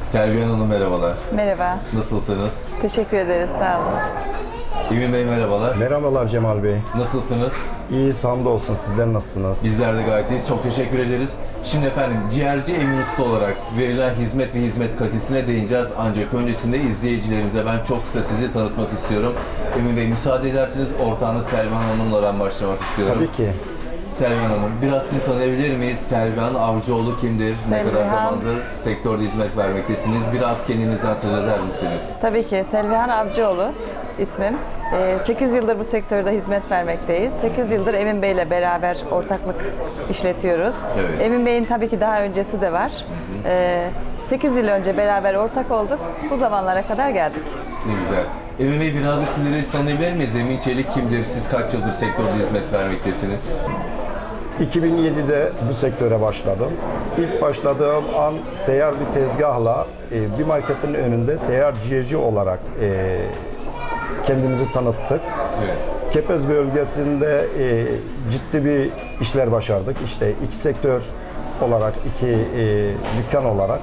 Selvihan Hanım merhabalar. Merhaba, Nasılsınız? teşekkür ederiz, sağ olun. Emin Bey merhabalar. Merhabalar Cemal Bey. Nasılsınız? İyi hamdolsun. Sizler nasılsınız? Bizler de gayet iyiyiz. Çok teşekkür ederiz. Şimdi efendim ciğerci Emin Usta olarak verilen hizmet ve hizmet kalitesine değineceğiz. Ancak öncesinde izleyicilerimize ben çok kısa sizi tanıtmak istiyorum. Emin Bey müsaade ederseniz ortağınız Selvihan Hanım'la ben başlamak istiyorum. Tabii ki. Selvihan Hanım, biraz sizi tanıyabilir miyiz? Selvihan Avcıoğlu kimdir? Ne kadar Selvihan. zamandır sektörde hizmet vermektesiniz? Biraz kendinizden söz eder misiniz? Tabii ki Selvihan Avcıoğlu ismim. 8 yıldır bu sektörde hizmet vermekteyiz. 8 yıldır Emin Bey ile beraber ortaklık işletiyoruz. Evet. Emin Bey'in tabii ki daha öncesi de var. 8 yıl önce beraber ortak olduk. Bu zamanlara kadar geldik. Ne güzel. Emin Bey biraz da sizleri tanıyabilir miyiz? Emin Çelik kimdir? Siz kaç yıldır sektörde hizmet vermektesiniz? 2007'de bu sektöre başladım. İlk başladığım an seyyar bir tezgahla e, bir marketin önünde seyyar ciğerci olarak e, kendimizi tanıttık. Evet. Kepez bölgesinde e, ciddi bir işler başardık. İşte iki sektör olarak, iki e, dükkan olarak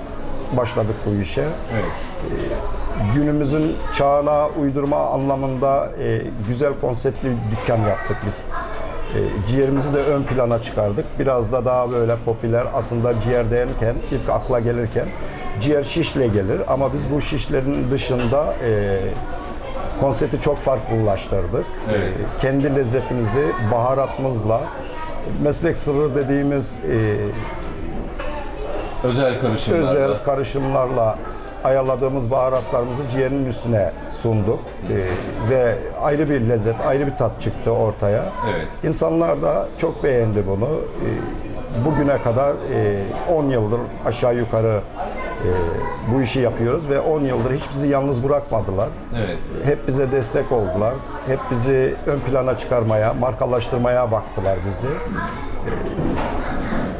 başladık bu işe. Evet. günümüzün çağına uydurma anlamında e, güzel konseptli dükkan yaptık biz. E, ciğerimizi de ön plana çıkardık. Biraz da daha böyle popüler aslında ciğer derken ilk akla gelirken ciğer şişle gelir ama biz bu şişlerin dışında e, konsepti çok farklılaştırdık. Evet. E, kendi lezzetimizi baharatımızla meslek sırrı dediğimiz e, Özel karışımlarla. özel karışımlarla ayarladığımız baharatlarımızı ciğerin üstüne sunduk. Ee, ve ayrı bir lezzet, ayrı bir tat çıktı ortaya. Evet. İnsanlar da çok beğendi bunu. Ee, bugüne kadar e, 10 yıldır aşağı yukarı e, bu işi yapıyoruz ve 10 yıldır hiç bizi yalnız bırakmadılar. Evet. Hep bize destek oldular. Hep bizi ön plana çıkarmaya, markalaştırmaya baktılar bizi.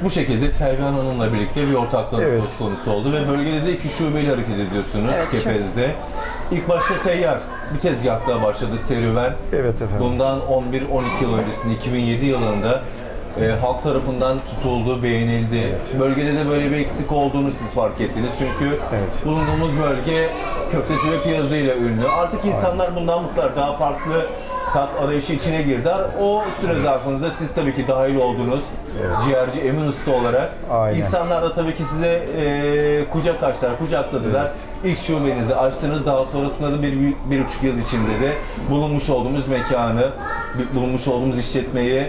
Bu şekilde Selvihan Hanım'la birlikte bir ortaklığınız Evet. söz konusu oldu ve bölgede de iki şubeyle hareket ediyorsunuz Evet, şu- Kepez'de. İlk başta seyyar bir tezgahla başladı serüven. Evet efendim. Bundan 11-12 yıl öncesinde 2007 yılında e, halk tarafından tutuldu, beğenildi. Bölgede de böyle bir eksik olduğunu siz fark ettiniz. Çünkü Evet. bulunduğumuz bölge köftesi ve piyazıyla ünlü. Artık insanlar bundan mutlular. Daha farklı tat arayışı içine girdiler. O süre zarfında da siz tabii ki dahil oldunuz. Ciğerci Emin Usta olarak. Aynen. İnsanlar da tabii ki size e, kucak açtılar, kucakladılar. İlk şubenizi açtınız. Daha sonrasında da bir, bir buçuk yıl içinde de bulunmuş olduğumuz mekanı, bulunmuş olduğumuz işletmeyi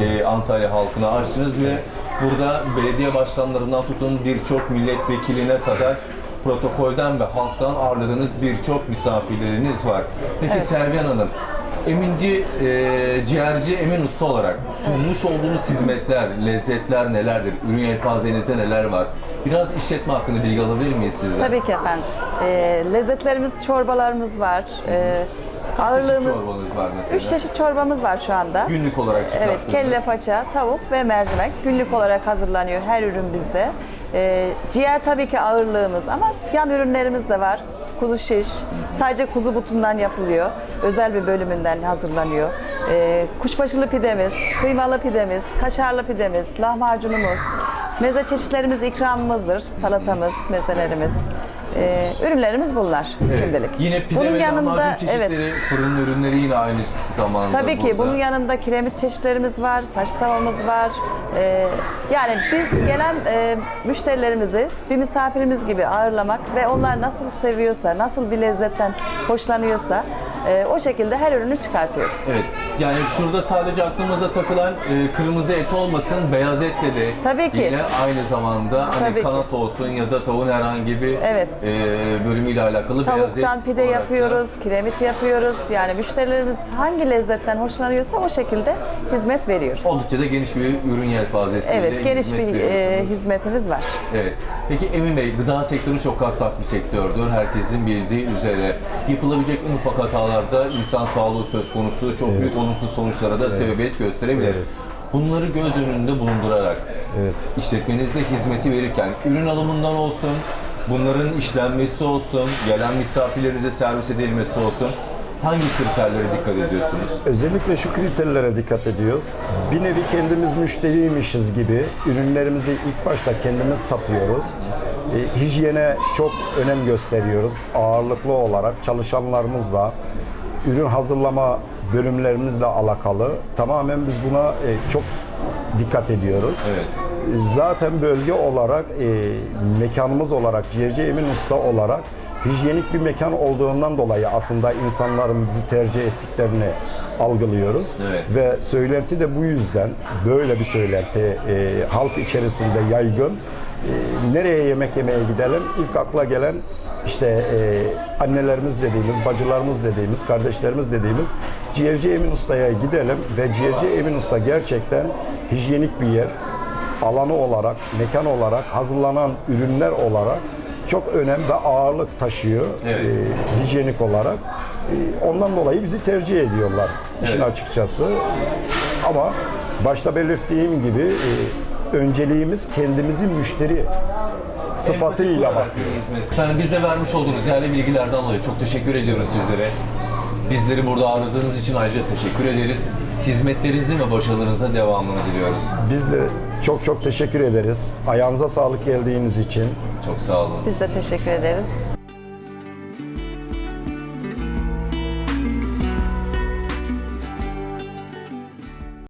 e, Antalya halkına açtınız ve burada belediye başkanlarından tutun birçok milletvekiline kadar protokolden ve halktan ağırladığınız birçok misafirleriniz var. Peki Evet. Selvihan Hanım, Eminci, e, ciğerci Emin Usta olarak sunmuş olduğunuz hizmetler, lezzetler nelerdir? Ürün yelpazenizde neler var? Biraz işletme hakkında bilgi alabilir miyiz sizden? Tabii ki efendim. Ee, lezzetlerimiz, çorbalarımız var. Ee, Kaç çeşit ağırlığımız, çorbanız var mesela? 3 çeşit çorbamız var şu anda. Günlük olarak çıkarttığınız. Evet, kelle paça, tavuk ve mercimek günlük olarak hazırlanıyor her ürün bizde. Ee, ciğer tabii ki ağırlığımız ama yan ürünlerimiz de var. Kuzu şiş, sadece kuzu butundan yapılıyor. Özel bir bölümünden hazırlanıyor. Ee, kuşbaşılı pidemiz, kıymalı pidemiz, kaşarlı pidemiz, lahmacunumuz, meze çeşitlerimiz ikramımızdır. Salatamız, mezelerimiz. Ee, ürünlerimiz bunlar Evet. şimdilik. Yine pide ve lahmacun çeşitleri, fırın ürünleri yine aynı zamanda Tabii ki burada. bunun yanında kiremit çeşitlerimiz var, saç tavamız var. Ee, yani biz gelen e, müşterilerimizi bir misafirimiz gibi ağırlamak ve onlar nasıl seviyorsa, nasıl bir lezzetten hoşlanıyorsa e, o şekilde her ürünü çıkartıyoruz. Evet. Yani şurada sadece aklımıza takılan e, kırmızı et olmasın, beyaz etle de Tabii ki. yine aynı zamanda hani Tabii ki. kanat olsun ya da tavuğun herhangi bir Evet. e, bölümüyle alakalı beyaz et Tavuktan pide olarak da- yapıyoruz, kiremit yapıyoruz. Yani müşterilerimiz hangi lezzetten hoşlanıyorsa o şekilde hizmet veriyoruz. Oldukça da geniş bir ürün yelpazesiyle Evet, geniş hizmet bir e, veriyorsunuz. hizmetimiz var. Evet. Peki Emin Bey, gıda sektörü çok hassas bir sektördür. Herkesin bildiği üzere. Yapılabilecek en ufak hatalarda insan sağlığı söz konusu çok büyük olumsuz sonuçlara da sebebiyet gösterebilir. Evet. Bunları göz önünde bulundurarak Evet. işletmenizde hizmeti verirken ürün alımından olsun, bunların işlenmesi olsun, gelen misafirlerinize servis edilmesi olsun. Hangi kriterlere dikkat ediyorsunuz? Özellikle şu kriterlere dikkat ediyoruz. Bir nevi kendimiz müşteriymişiz gibi ürünlerimizi ilk başta kendimiz tatıyoruz. E, hijyene çok önem gösteriyoruz. Ağırlıklı olarak çalışanlarımızla, ürün hazırlama bölümlerimizle alakalı tamamen biz buna e, çok dikkat ediyoruz. Evet. Zaten bölge olarak, e, mekanımız olarak, ciğerci Emin Usta olarak hijyenik bir mekan olduğundan dolayı aslında insanların bizi tercih ettiklerini algılıyoruz. Evet. Ve söylenti de bu yüzden böyle bir söylenti e, halk içerisinde yaygın. E, nereye yemek yemeye gidelim? İlk akla gelen işte e, annelerimiz dediğimiz, bacılarımız dediğimiz, kardeşlerimiz dediğimiz ciğerci Emin Usta'ya gidelim ve ciğerci Emin Usta gerçekten hijyenik bir yer alanı olarak, mekan olarak, hazırlanan ürünler olarak çok önem ve ağırlık taşıyor Evet. e, hijyenik olarak. E, ondan dolayı bizi tercih ediyorlar işin Evet. açıkçası. Ama başta belirttiğim gibi e, önceliğimiz kendimizin müşteri sıfatıyla bakıyoruz. hizmet. Efendim bizle vermiş olduğunuz değerli bilgilerden dolayı çok teşekkür ediyoruz sizlere. Bizleri burada ağırladığınız için ayrıca teşekkür ederiz. Hizmetlerinizin ve başarılarınızın devamını diliyoruz. Biz de çok çok teşekkür ederiz. Ayağınıza sağlık geldiğiniz için. Çok sağ olun. Biz de teşekkür ederiz.